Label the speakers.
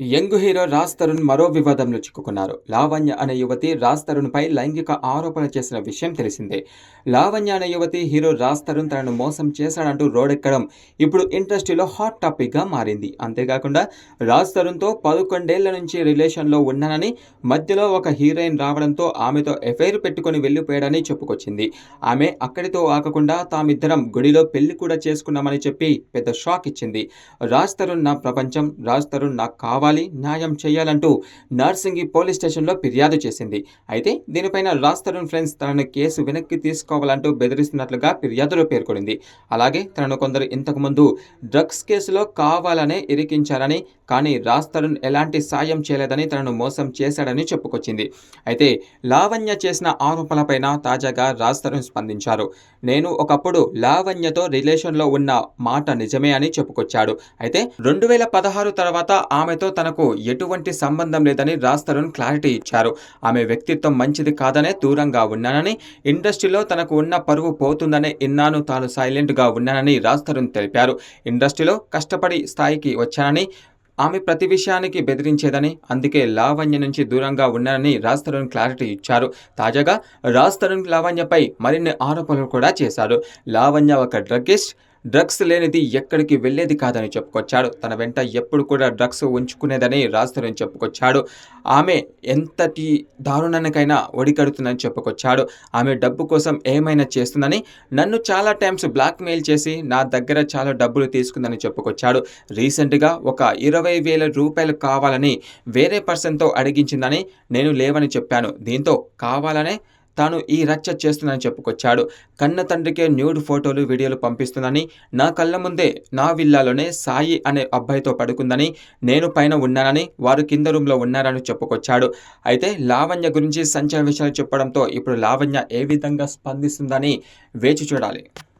Speaker 1: Young hero Raj Tarun మరో వివాదంలో చిక్కుకున్నారు లావణ్య అనే యువతి రాజ్ తరుణ్పై లైంగిక ఆరోపణ చేసిన విషయం తెలిసిందే. లావణ్య అనే యువతి హీరో రాజ్ తరుణ్ తనను మోసం చేశాడంటూ రోడెక్కడం ఇప్పుడు ఇండస్ట్రీలో హాట్ టాపిక్గా మారింది. అంతేకాకుండా రాజ్ తరుణ్తో పదకొండేళ్ళ నుంచి రిలేషన్లో ఉన్నానని మధ్యలో ఒక హీరోయిన్ రావడంతో ఆమెతో ఎఫైర్ పెట్టుకుని వెళ్ళిపోయాడని చెప్పుకొచ్చింది. ఆమె అక్కడితో ఆగకుండా తామిద్దరం గుడిలో పెళ్ళి కూడా చేసుకున్నామని చెప్పి పెద్ద షాక్ ఇచ్చింది. రాజ్ తరుణ్ నా ప్రపంచం రాజ్ తరుణ్ నాకు కావాలి న్యాయం చేయాలంటూ నార్సింగి పోలీస్ స్టేషన్లో ఫిర్యాదు చేసింది. అయితే దీనిపైన రాజ్ తరుణ్ ఫ్రెండ్స్ తనను కేసు వెనక్కి తీసుకోవాలంటూ బెదిరిస్తున్నట్లుగా ఫిర్యాదులో పేర్కొంది అలాగే తనను కొందరు ఇంతకుముందు డ్రగ్స్ కేసులో కావాలనే ఇరికించారని కానీ రాజ్ తరుణ్ ఎలాంటి సాయం చేయలేదని తనను మోసం చేశాడని చెప్పుకొచ్చింది. అయితే లావణ్య చేసిన ఆరోపణలపైన తాజాగా రాజ్ తరుణ్ స్పందించారు. నేను ఒకప్పుడు లావణ్యతో రిలేషన్లో ఉన్న మాట నిజమే అని చెప్పుకొచ్చాడు. అయితే రెండు వేల పదహారు తర్వాత ఆమెతో తనకు ఎటువంటి సంబంధం లేదని రాజ్ తరుణ్ క్లారిటీ ఇచ్చారు. ఆమె వ్యక్తిత్వం మంచిది కాదనే దూరంగా ఉన్నానని ఇండస్ట్రీలో తనకు ఉన్న పరువు పోతుందనే ఇన్నాను తాను సైలెంట్గా ఉన్నానని రాజ్ తరుణ్ తెలిపారు. ఇండస్ట్రీలో కష్టపడి స్థాయికి వచ్చానని ఆమె ప్రతి విషయానికి బెదిరించేదని అందుకే లావణ్య నుంచి దూరంగా ఉన్నానని రాజ్ తరుణ్ క్లారిటీ ఇచ్చారు. తాజాగా రాజ్ తరుణ్ లావణ్యపై మరిన్ని ఆరోపణలు కూడా చేశారు. లావణ్య ఒక డ్రగ్గిస్ట్ డ్రగ్స్ లేనిది ఎక్కడికి వెళ్ళేది కాదని చెప్పుకొచ్చాడు. తన వెంట ఎప్పుడు కూడా డ్రగ్స్ ఉంచుకునేదని రాజ్ చెప్పుకొచ్చాడు. ఆమె ఎంతటి దారుణానికైనా ఒడికడుతుందని చెప్పుకొచ్చాడు. ఆమె డబ్బు కోసం ఏమైనా చేస్తుందని నన్ను చాలా టైమ్స్ బ్లాక్మెయిల్ చేసి నా దగ్గర చాలా డబ్బులు తీసుకుందని చెప్పుకొచ్చాడు. రీసెంట్గా ఒక ఇరవై వేల రూపాయలు కావాలని వేరే పర్సన్తో అడిగించిందని నేను లేవని చెప్పాను. దీంతో కావాలనే తాను ఈ రచ్చ చేస్తుందని చెప్పుకొచ్చాడు. కన్న తండ్రికే న్యూడ్ ఫోటోలు వీడియోలు పంపిస్తుందని నా కళ్ళ ముందే నా విల్లాలోనే సాయి అనే అబ్బాయితో పడుకుందని నేను పైన ఉన్నానని వారు కింద రూమ్లో ఉన్నారని చెప్పుకొచ్చాడు. అయితే లావణ్య గురించి సంచలన విషయాలు చెప్పడంతో ఇప్పుడు లావణ్య ఏ విధంగా స్పందిస్తుందని వేచి చూడాలి.